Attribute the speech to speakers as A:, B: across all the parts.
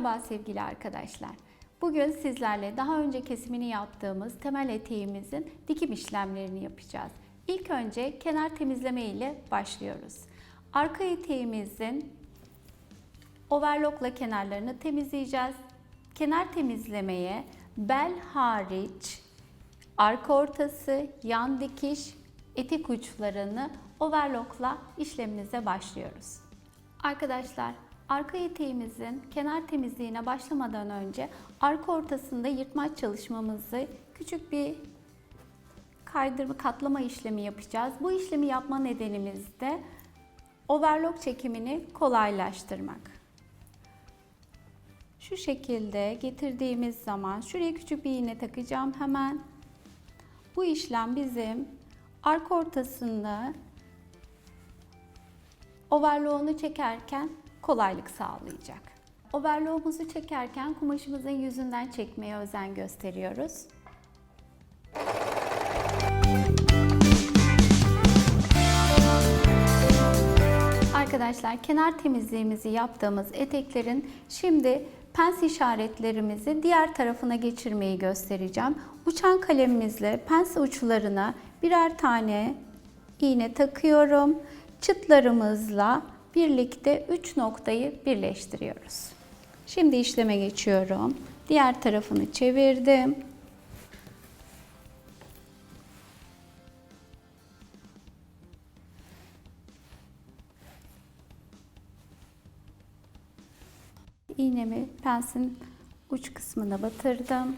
A: Merhaba sevgili arkadaşlar. Bugün sizlerle daha önce kesimini yaptığımız temel eteğimizin dikim işlemlerini yapacağız. İlk önce kenar temizleme ile başlıyoruz. Arka eteğimizin overlockla kenarlarını temizleyeceğiz. Kenar temizlemeye bel hariç arka ortası, yan dikiş, etek uçlarını overlockla işlemimize başlıyoruz. Arkadaşlar arka eteğimizin kenar temizliğine başlamadan önce arka ortasında yırtmaç çalışmamızı küçük bir kaydırma katlama işlemi yapacağız. Bu işlemi yapma nedenimiz de overlock çekimini kolaylaştırmak. Şu şekilde getirdiğimiz zaman şuraya küçük bir iğne takacağım hemen. Bu işlem bizim arka ortasında overlock'unu çekerken kolaylık sağlayacak. Overlock'umuzu çekerken kumaşımızın yüzünden çekmeye özen gösteriyoruz. Arkadaşlar kenar temizliğimizi yaptığımız eteklerin şimdi pens işaretlerimizi diğer tarafına geçirmeyi göstereceğim. Uçan kalemimizle pens uçlarına birer tane iğne takıyorum. Çıtlarımızla birlikte 3 noktayı birleştiriyoruz. Şimdi işleme geçiyorum. Diğer tarafını çevirdim. İğnemi pensin uç kısmına batırdım.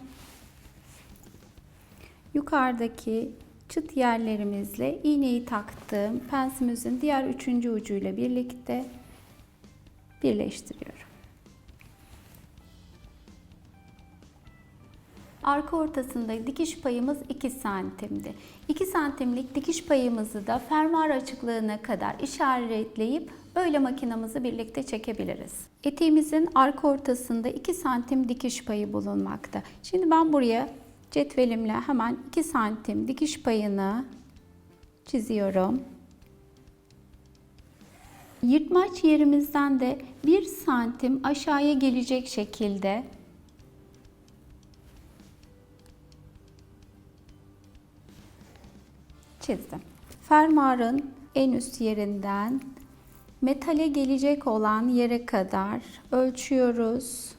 A: Yukarıdaki çıt yerlerimizle iğneyi taktım. Pensimizin diğer üçüncü ucuyla birlikte birleştiriyorum. Arka ortasında dikiş payımız 2 santimdi. 2 santimlik dikiş payımızı da fermuar açıklığına kadar işaretleyip böyle makinamızı birlikte çekebiliriz. Eteğimizin arka ortasında 2 santim dikiş payı bulunmakta. Şimdi ben buraya cetvelimle hemen 2 santim dikiş payını çiziyorum. Yırtmaç yerimizden de 1 santim aşağıya gelecek şekilde çizdim. Fermuarın en üst yerinden metale gelecek olan yere kadar ölçüyoruz.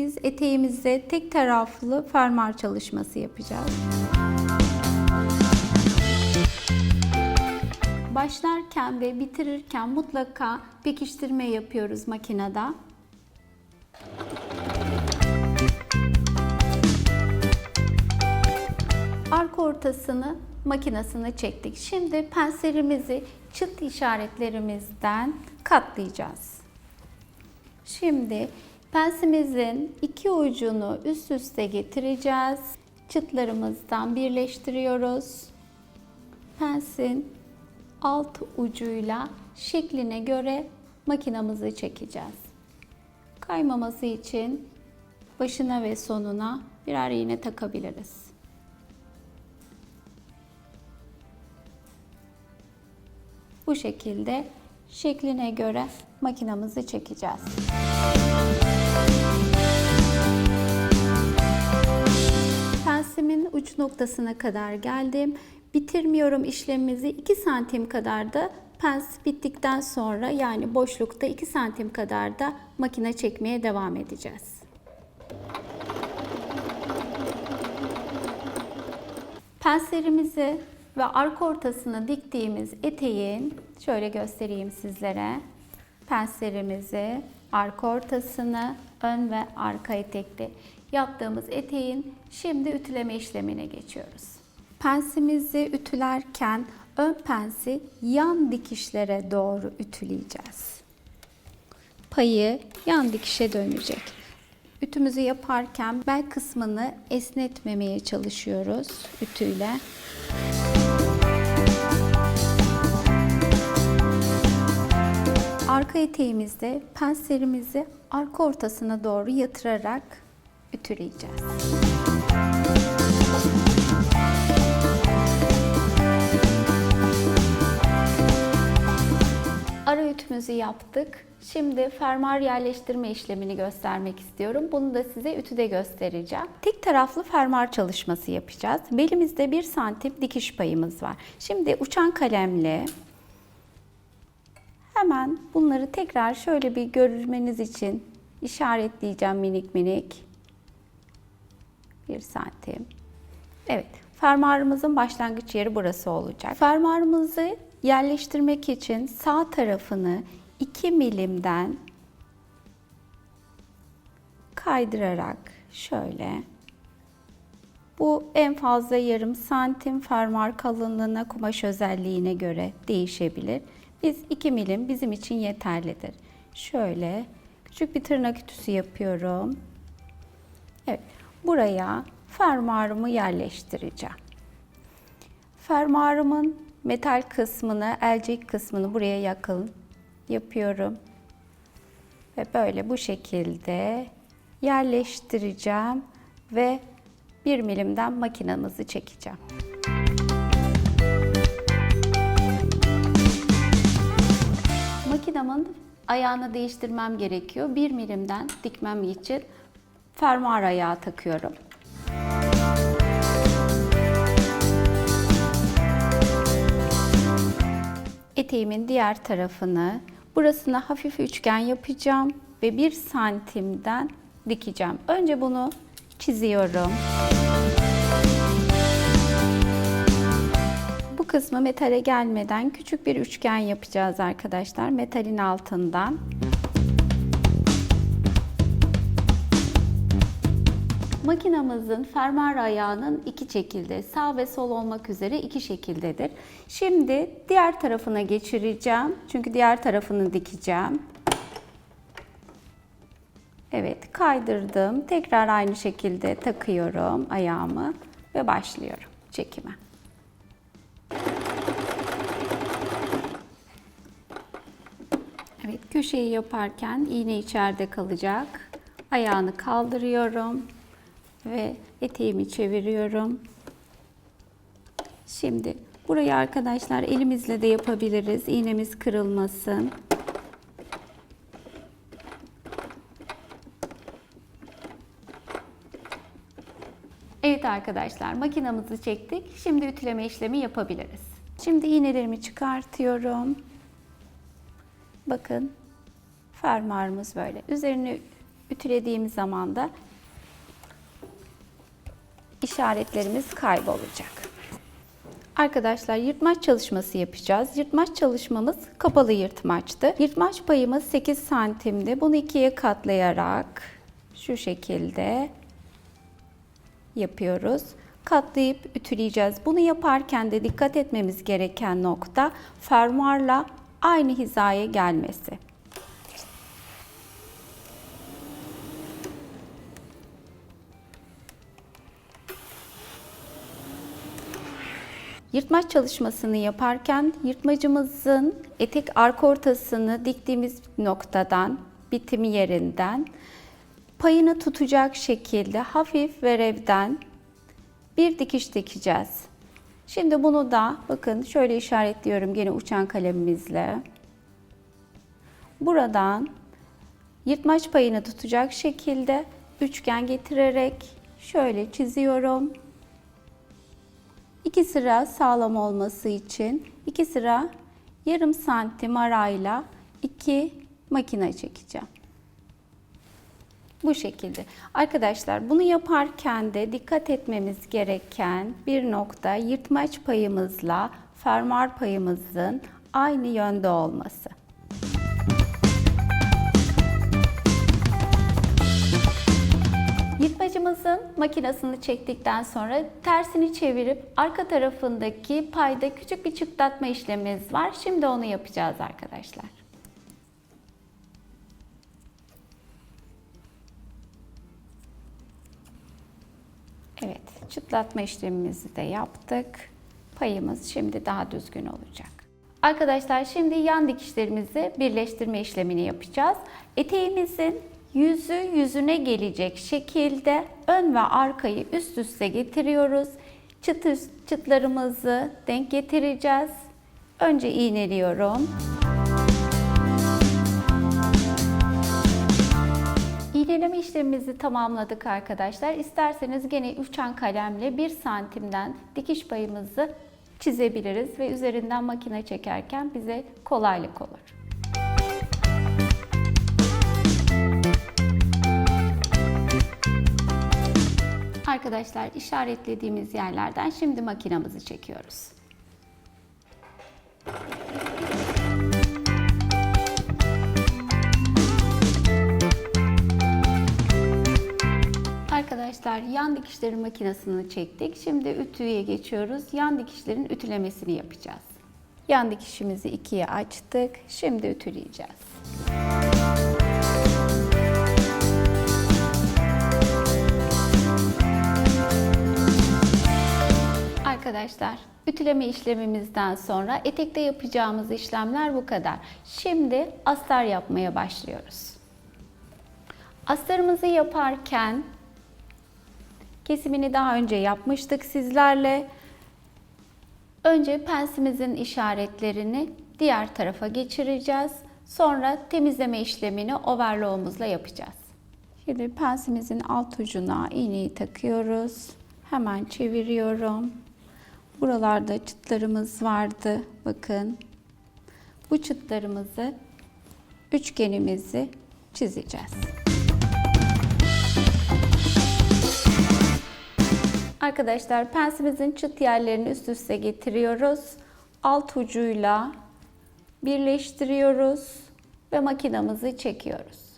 A: Biz eteğimizde tek taraflı fermuar çalışması yapacağız. Başlarken ve bitirirken mutlaka pekiştirme yapıyoruz makinede. Arka ortasını makinesine çektik. Şimdi penselimizi çıt işaretlerimizden katlayacağız. Şimdi pensimizin iki ucunu üst üste getireceğiz. Çıtlarımızdan birleştiriyoruz. Pensin alt ucuyla şekline göre makinamızı çekeceğiz. Kaymaması için başına ve sonuna birer iğne takabiliriz. Bu şekilde şekline göre makinamızı çekeceğiz. Pensimin uç noktasına kadar geldim. Bitirmiyorum işlemimizi 2 santim kadar da pens bittikten sonra yani boşlukta 2 santim kadar da makine çekmeye devam edeceğiz. Penslerimizi ve arka ortasına diktiğimiz eteğin şöyle göstereyim sizlere. Penslerimizi, arka ortasını, ön ve arka etekli yaptığımız eteğin şimdi ütüleme işlemine geçiyoruz. Pensimizi ütülerken ön pensi yan dikişlere doğru ütüleyeceğiz. Payı yan dikişe dönecek. Ütümüzü yaparken bel kısmını esnetmemeye çalışıyoruz ütüyle. Arka eteğimizde penslerimizi arka ortasına doğru yatırarak ütüleyeceğiz. Ara ütümüzü yaptık. Şimdi fermuar yerleştirme işlemini göstermek istiyorum. Bunu da size ütüde göstereceğim. Tek taraflı fermuar çalışması yapacağız. Belimizde 1 santim dikiş payımız var. Şimdi uçan kalemle hemen bunları tekrar şöyle bir görmeniz için işaretleyeceğim minik minik. 1 santim. Evet, fermuarımızın başlangıç yeri burası olacak. Fermuarımızı yerleştirmek için sağ tarafını 2 milimden kaydırarak şöyle bu en fazla yarım santim fermuar kalınlığına kumaş özelliğine göre değişebilir. Biz 2 milim bizim için yeterlidir. Şöyle küçük bir tırnak ütüsü yapıyorum. Evet, buraya fermuarımı yerleştireceğim. Fermuarımın metal kısmını, elcik kısmını buraya yakın yapıyorum. Ve böyle bu şekilde yerleştireceğim ve 1 milimden makinamızı çekeceğim. Makinamın ayağını değiştirmem gerekiyor. 1 milimden dikmem için fermuar ayağı takıyorum. Eteğimin diğer tarafını burasına hafif üçgen yapacağım ve 1 santimden dikeceğim. Önce bunu çiziyorum. Kısmı metale gelmeden küçük bir üçgen yapacağız arkadaşlar. Metalin altından. Makinamızın fermuar ayağının iki şekilde, sağ ve sol olmak üzere iki şekildedir. Şimdi diğer tarafına geçireceğim. Çünkü diğer tarafını dikeceğim. Evet, kaydırdım. Tekrar aynı şekilde takıyorum ayağımı ve başlıyorum çekime. Evet, köşeyi yaparken iğne içeride kalacak. Ayağını kaldırıyorum ve eteğimi çeviriyorum. Şimdi burayı arkadaşlar elimizle de yapabiliriz. İğnemiz kırılmasın. Evet arkadaşlar makinamızı çektik. Şimdi ütüleme işlemi yapabiliriz. Şimdi iğnelerimi çıkartıyorum. Bakın fermuarımız böyle. Üzerini ütülediğim zaman da işaretlerimiz kaybolacak. Arkadaşlar yırtmaç çalışması yapacağız. Yırtmaç çalışmamız kapalı yırtmaçtı. Yırtmaç payımız 8 santimdi. Bunu ikiye katlayarak şu şekilde yapıyoruz. Katlayıp ütüleyeceğiz. Bunu yaparken de dikkat etmemiz gereken nokta fermuarla aynı hizaya gelmesi. Yırtmaç çalışmasını yaparken yırtmacımızın etek arka ortasını diktiğimiz noktadan, bitimi yerinden payını tutacak şekilde hafif verevden bir dikiş dikeceğiz. Şimdi bunu da bakın şöyle işaretliyorum gene uçan kalemimizle. Buradan yırtmaç payını tutacak şekilde üçgen getirerek şöyle çiziyorum. İki sıra sağlam olması için iki sıra yarım santim arayla iki makine çekeceğim. Bu şekilde. Arkadaşlar bunu yaparken de dikkat etmemiz gereken bir nokta yırtmaç payımızla fermuar payımızın aynı yönde olması. Yırtmacımızın makinesini çektikten sonra tersini çevirip arka tarafındaki payda küçük bir çıtlatma işlemimiz var. Şimdi onu yapacağız arkadaşlar. Evet, çıtlatma işlemimizi de yaptık. Payımız şimdi daha düzgün olacak. Arkadaşlar şimdi yan dikişlerimizi birleştirme işlemini yapacağız. Eteğimizin yüzü yüzüne gelecek şekilde ön ve arkayı üst üste getiriyoruz. Çıt çıtlarımızı denk getireceğiz. Önce iğneliyorum. İğneleme işlemimizi tamamladık arkadaşlar. İsterseniz gene uçan kalemle 1 santimden dikiş payımızı çizebiliriz ve üzerinden makine çekerken bize kolaylık olur. Arkadaşlar işaretlediğimiz yerlerden şimdi makinamızı çekiyoruz. Arkadaşlar yan dikişlerin makinesini çektik. Şimdi ütüye geçiyoruz. Yan dikişlerin ütülemesini yapacağız. Yan dikişimizi ikiye açtık. Şimdi ütüleyeceğiz. Arkadaşlar ütüleme işlemimizden sonra etekte yapacağımız işlemler bu kadar. Şimdi astar yapmaya başlıyoruz. Astarımızı yaparken kesimini daha önce yapmıştık sizlerle. Önce pensimizin işaretlerini diğer tarafa geçireceğiz. Sonra temizleme işlemini overlock'umuzla yapacağız. Şimdi pensimizin alt ucuna iğneyi takıyoruz. Hemen çeviriyorum. Buralarda çıtlarımız vardı. Bakın. Bu çıtlarımızı üçgenimizi çizeceğiz. Arkadaşlar pensimizin çıt yerlerini üst üste getiriyoruz. Alt ucuyla birleştiriyoruz ve makinamızı çekiyoruz.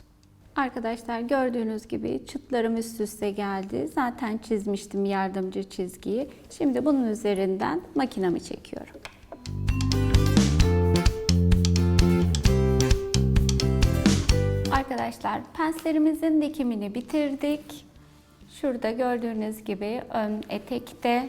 A: Arkadaşlar gördüğünüz gibi çıtlarım üst üste geldi. Zaten çizmiştim yardımcı çizgiyi. Şimdi bunun üzerinden makinamı çekiyorum. Arkadaşlar penslerimizin dikimini bitirdik. Şurada gördüğünüz gibi ön etekte,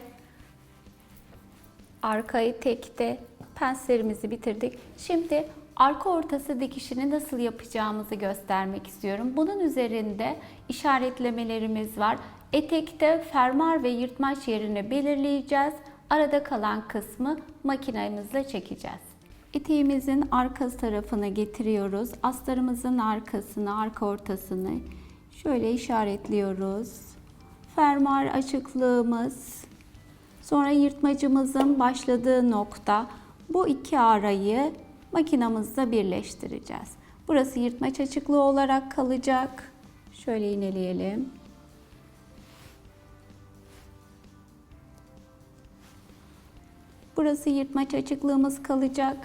A: arka etekte penslerimizi bitirdik. Şimdi arka ortası dikişini nasıl yapacağımızı göstermek istiyorum. Bunun üzerinde işaretlemelerimiz var. Etekte fermuar ve yırtmaç yerini belirleyeceğiz. Arada kalan kısmı makinemizle çekeceğiz. Eteğimizin arka tarafına getiriyoruz. Astarımızın arkasını, arka ortasını şöyle işaretliyoruz. Fermuar açıklığımız, sonra yırtmacımızın başladığı nokta. Bu iki arayı makinamızda birleştireceğiz. Burası yırtmaç açıklığı olarak kalacak. Şöyle iğneleyelim. Burası yırtmaç açıklığımız kalacak.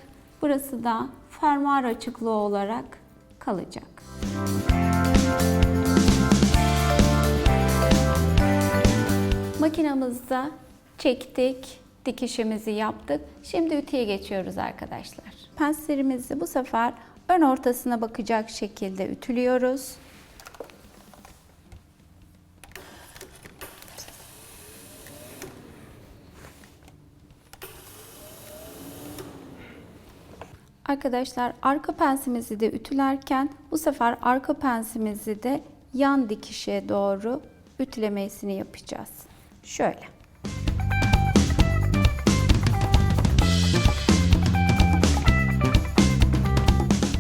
A: Burası da fermuar açıklığı olarak kalacak. Makinamızda çektik, dikişimizi yaptık. Şimdi ütüye geçiyoruz arkadaşlar. Penslerimizi bu sefer ön ortasına bakacak şekilde ütülüyoruz. Arkadaşlar arka pensimizi de ütülerken bu sefer arka pensimizi de yan dikişe doğru ütülemesini yapacağız. Şöyle.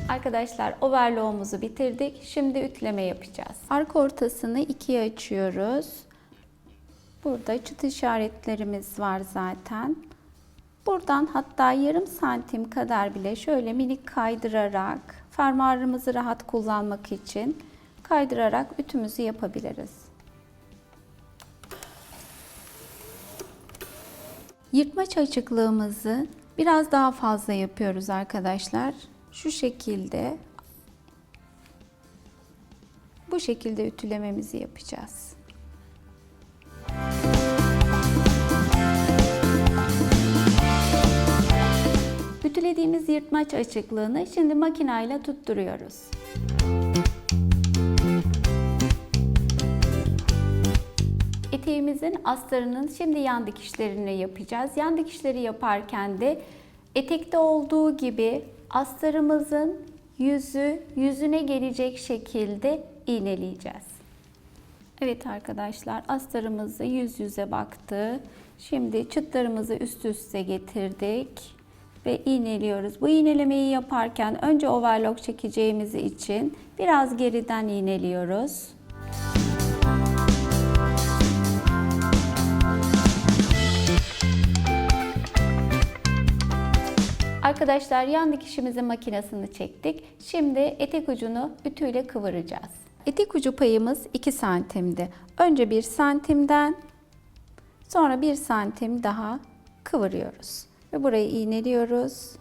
A: Arkadaşlar overlock'umuzu bitirdik. Şimdi ütüleme yapacağız. Arka ortasını ikiye açıyoruz. Burada çıt işaretlerimiz var zaten. Buradan hatta yarım santim kadar bile şöyle minik kaydırarak fermuarımızı rahat kullanmak için kaydırarak ütümüzü yapabiliriz. Yırtmaç açıklığımızı biraz daha fazla yapıyoruz arkadaşlar. Şu şekilde bu şekilde ütülememizi yapacağız. Ütülediğimiz yırtmaç açıklığını şimdi makinayla tutturuyoruz. Eteğimizin astarının şimdi yan dikişlerini yapacağız. Yan dikişleri yaparken de etekte olduğu gibi astarımızın yüzü yüzüne gelecek şekilde iğneleyeceğiz. Evet arkadaşlar astarımızı yüz yüze baktı. Şimdi çıtlarımızı üst üste getirdik ve iğneliyoruz. Bu iğnelemeyi yaparken önce overlock çekeceğimiz için biraz geriden iğneliyoruz. Arkadaşlar yan dikişimizin makinesini çektik. Şimdi etek ucunu ütüyle kıvıracağız. Etek ucu payımız 2 santimdi. Önce 1 santimden sonra 1 santim daha kıvırıyoruz. Ve burayı iğneliyoruz.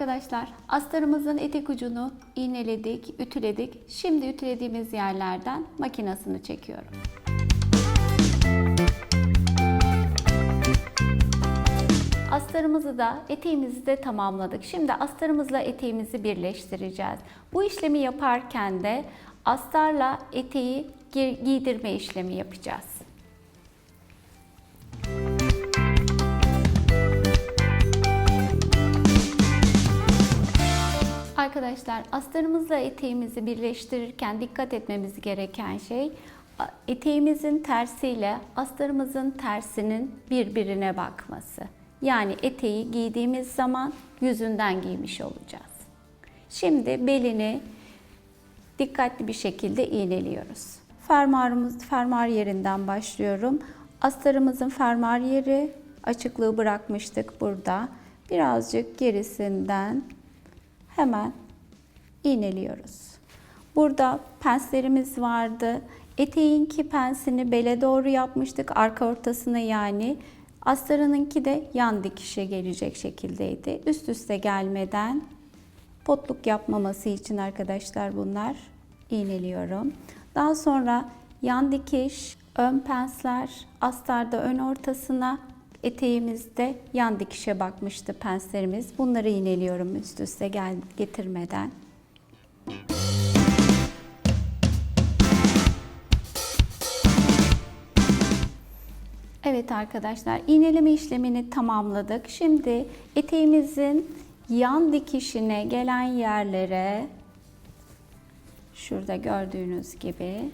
A: Arkadaşlar astarımızın etek ucunu iğneledik, ütüledik. Şimdi ütülediğimiz yerlerden makinasını çekiyorum. Astarımızı da eteğimizi de tamamladık. Şimdi astarımızla eteğimizi birleştireceğiz. Bu işlemi yaparken de astarla eteği gi- giydirme işlemi yapacağız. Arkadaşlar astarımızla eteğimizi birleştirirken dikkat etmemiz gereken şey eteğimizin tersiyle astarımızın tersinin birbirine bakması. Yani eteği giydiğimiz zaman yüzünden giymiş olacağız. Şimdi belini dikkatli bir şekilde iğneliyoruz. Fermuarımız, fermuar yerinden başlıyorum. Astarımızın fermuar yeri açıklığı bırakmıştık burada. Birazcık gerisinden hemen iğneliyoruz. Burada penslerimiz vardı. Eteğinki pensini bele doğru yapmıştık. Arka ortasına yani. Astarınınki de yan dikişe gelecek şekildeydi. Üst üste gelmeden potluk yapmaması için arkadaşlar bunlar iğneliyorum. Daha sonra yan dikiş, ön pensler, astarda ön ortasına, eteğimizde yan dikişe bakmıştı penslerimiz. Bunları iğneliyorum üst üste gel getirmeden. Evet arkadaşlar iğneleme işlemini tamamladık. Şimdi eteğimizin yan dikişine gelen yerlere şurada gördüğünüz gibi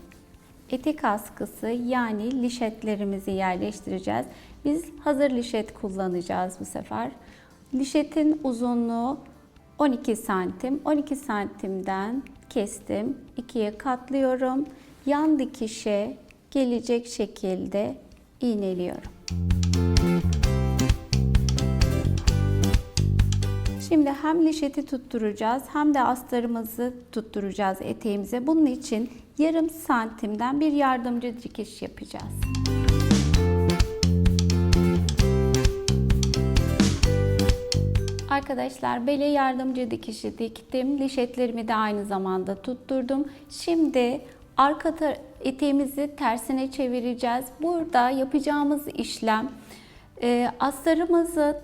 A: etek askısı yani lişetlerimizi yerleştireceğiz. Biz hazır lişet kullanacağız bu sefer. Lişetin uzunluğu 12 santim. 12 santimden kestim. ikiye katlıyorum. Yan dikişe gelecek şekilde iğneliyorum. Şimdi hem lişeti tutturacağız hem de astarımızı tutturacağız eteğimize. Bunun için yarım santimden bir yardımcı dikiş yapacağız. Arkadaşlar bele yardımcı dikişi diktim. Lişetlerimi de aynı zamanda tutturdum. Şimdi arka eteğimizi tersine çevireceğiz. Burada yapacağımız işlem e, astarımızın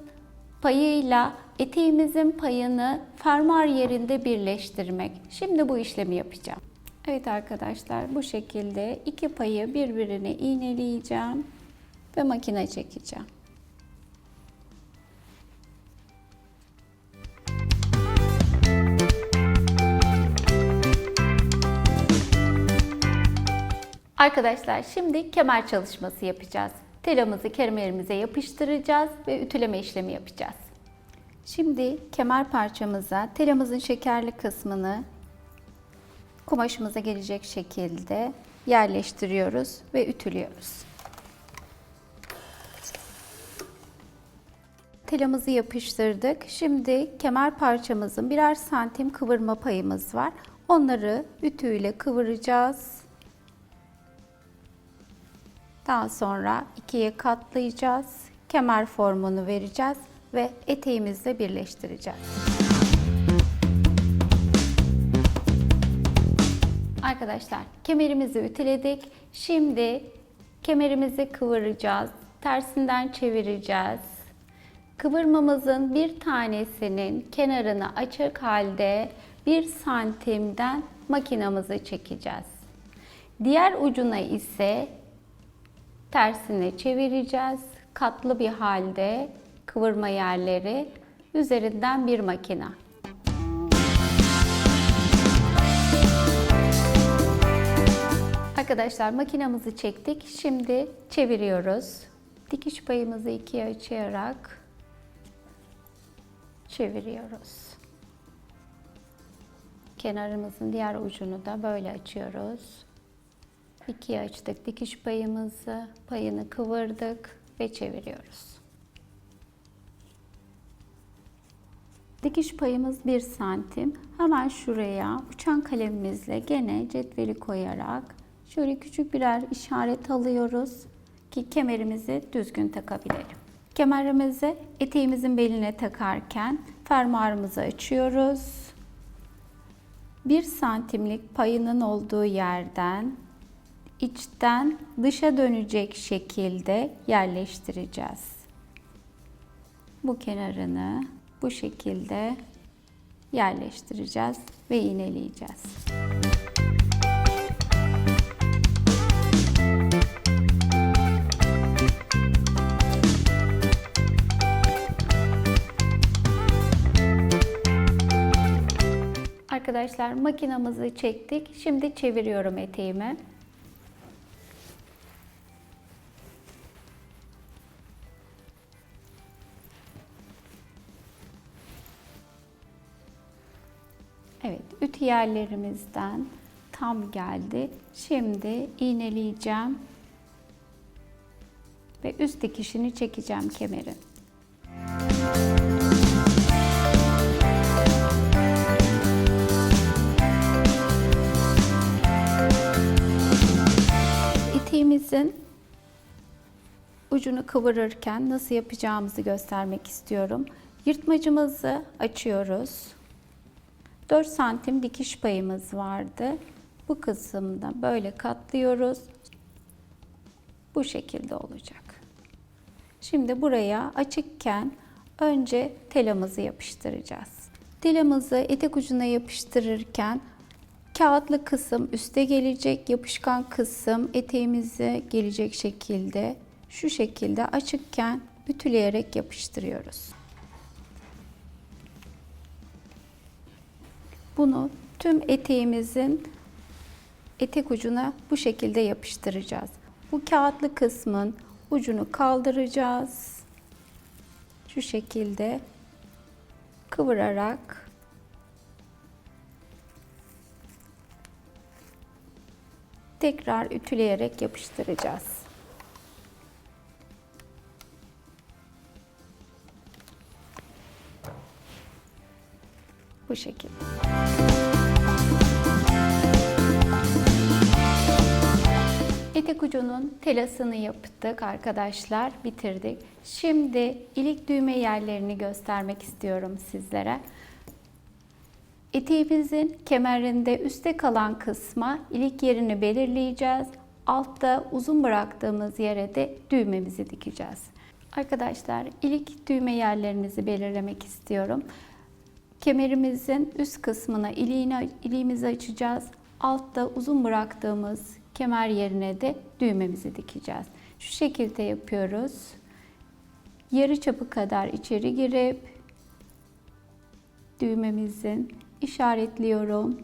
A: payıyla eteğimizin payını fermuar yerinde birleştirmek. Şimdi bu işlemi yapacağım. Evet arkadaşlar bu şekilde iki payı birbirine iğneleyeceğim ve makine çekeceğim. Arkadaşlar şimdi kemer çalışması yapacağız. Telamızı kemerimize yapıştıracağız ve ütüleme işlemi yapacağız. Şimdi kemer parçamıza telamızın şekerli kısmını kumaşımıza gelecek şekilde yerleştiriyoruz ve ütülüyoruz. Telamızı yapıştırdık. Şimdi kemer parçamızın birer santim kıvırma payımız var. Onları ütüyle kıvıracağız. Daha sonra ikiye katlayacağız. Kemer formunu vereceğiz ve eteğimizle birleştireceğiz. Arkadaşlar kemerimizi ütüledik. Şimdi kemerimizi kıvıracağız. Tersinden çevireceğiz. Kıvırmamızın bir tanesinin kenarını açık halde 1 santimden makinamızı çekeceğiz. Diğer ucuna ise tersine çevireceğiz. Katlı bir halde kıvırma yerleri üzerinden bir makina. Arkadaşlar makinamızı çektik. Şimdi çeviriyoruz. Dikiş payımızı ikiye açarak çeviriyoruz. Kenarımızın diğer ucunu da böyle açıyoruz. İkiye açtık dikiş payımızı, payını kıvırdık ve çeviriyoruz. Dikiş payımız 1 santim. Hemen şuraya uçan kalemimizle gene cetveli koyarak şöyle küçük birer işaret alıyoruz ki kemerimizi düzgün takabilelim. Kemerimizi eteğimizin beline takarken fermuarımızı açıyoruz. 1 santimlik payının olduğu yerden içten dışa dönecek şekilde yerleştireceğiz. Bu kenarını bu şekilde yerleştireceğiz ve iğneleyeceğiz. Arkadaşlar makinamızı çektik. Şimdi çeviriyorum eteğimi. Yerlerimizden tam geldi. Şimdi iğneleyeceğim ve üst dikişini çekeceğim kemerin. İteğimizin ucunu kıvırırken nasıl yapacağımızı göstermek istiyorum. Yırtmacımızı açıyoruz. 4 santim dikiş payımız vardı. Bu kısımda böyle katlıyoruz. Bu şekilde olacak. Şimdi buraya açıkken önce telamızı yapıştıracağız. Telamızı etek ucuna yapıştırırken kağıtlı kısım üste gelecek, yapışkan kısım eteğimize gelecek şekilde şu şekilde açıkken ütüleyerek yapıştırıyoruz. Bunu tüm eteğimizin etek ucuna bu şekilde yapıştıracağız. Bu kağıtlı kısmın ucunu kaldıracağız. Şu şekilde kıvırarak tekrar ütüleyerek yapıştıracağız. Bu şekilde. Etek ucunun telasını yaptık arkadaşlar. Bitirdik. Şimdi ilik düğme yerlerini göstermek istiyorum sizlere. Eteğimizin kemerinde üstte kalan kısma ilik yerini belirleyeceğiz. Altta uzun bıraktığımız yere de düğmemizi dikeceğiz. Arkadaşlar ilik düğme yerlerinizi belirlemek istiyorum. Kemerimizin üst kısmına iliğini, iliğimizi açacağız. Altta uzun bıraktığımız kemer yerine de düğmemizi dikeceğiz. Şu şekilde yapıyoruz. Yarı çapı kadar içeri girip düğmemizin işaretliyorum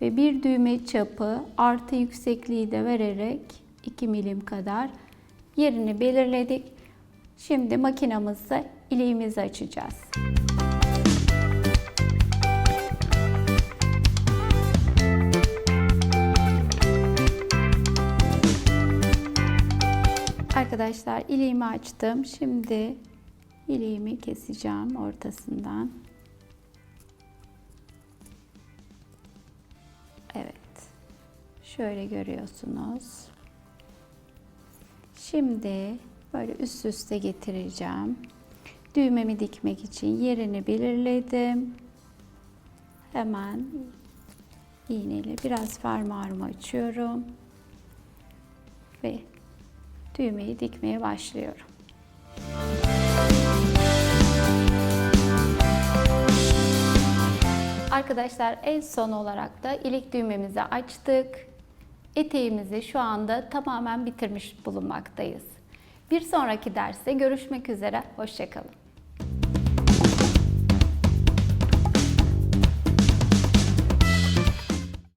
A: ve bir düğme çapı artı yüksekliği de vererek 2 milim kadar yerini belirledik. Şimdi makinamızda iliğimizi açacağız. Arkadaşlar iliğimi açtım. Şimdi iliğimi keseceğim ortasından. Evet. Şöyle görüyorsunuz. Şimdi böyle üst üste getireceğim. Düğmemi dikmek için yerini belirledim. Hemen iğneyle biraz fermuarımı açıyorum. Ve düğmeyi dikmeye başlıyorum. Arkadaşlar en son olarak da ilik düğmemizi açtık. Eteğimizi şu anda tamamen bitirmiş bulunmaktayız. Bir sonraki derste görüşmek üzere. Hoşçakalın.